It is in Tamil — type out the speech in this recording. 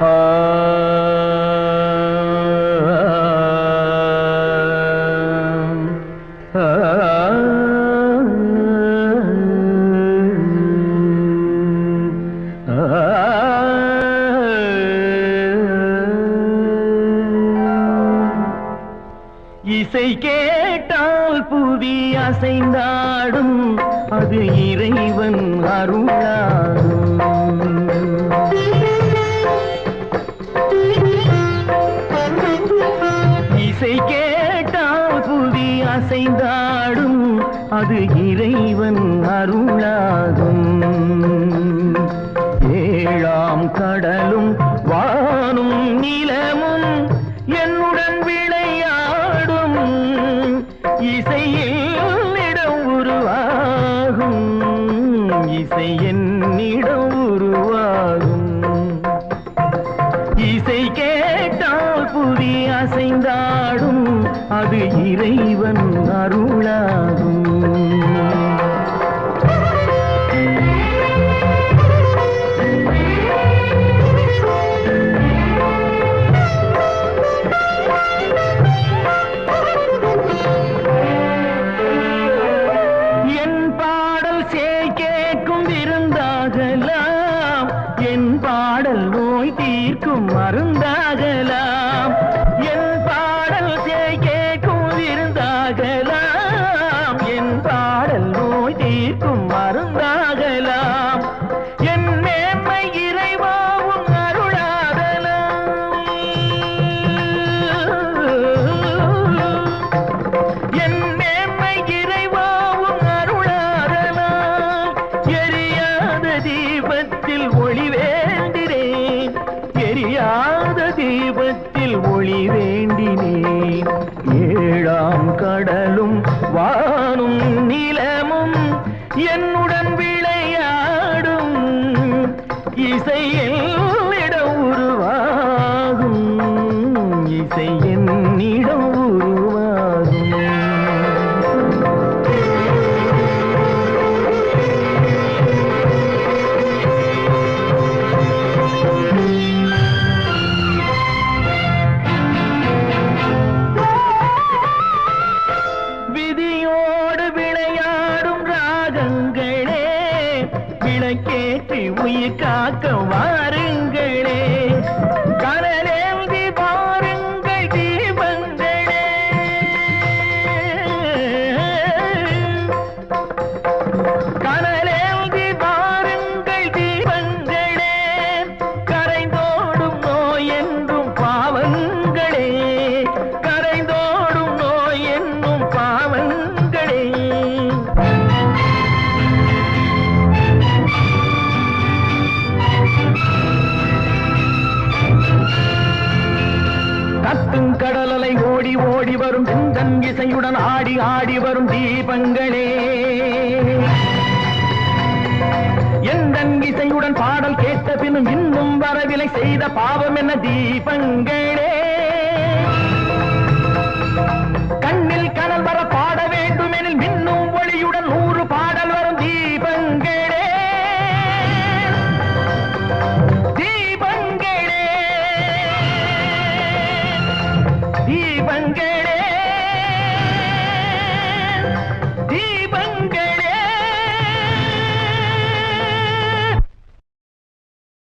இசை கேட்டால் புவி அசைந்தாடும் அது இறைவன் அருளாடும் கேட்டால் புவி அசைந்தாடும் அது இறைவன் அருளாகும். ஏழாம் கடலும் வானும் நிலமும் என்னுடன் விளையாடும் இசையில் இடம் உருவாகும் இசை என்னிடம் உருவாகும். இசை கேட்டால் புவி அசைந்தாடும் அது இறைவன் அருளாகும். மருந்தா இசையில் இடம் உருவாகும். இசை என்னிடம் உயிர் காக்க வாருங்களே கத்தும் கடலலை ஓடி ஓடி வரும் சிந்தன் இசையுடன் ஆடி ஆடி வரும் தீபங்களே. எந்தன் இசையுடன் பாடல் கேட்ட பின்னும் இன்னும் வரவில்லை செய்த பாவம் என்ன தீபங்களே. கண்ணில் கனல் வர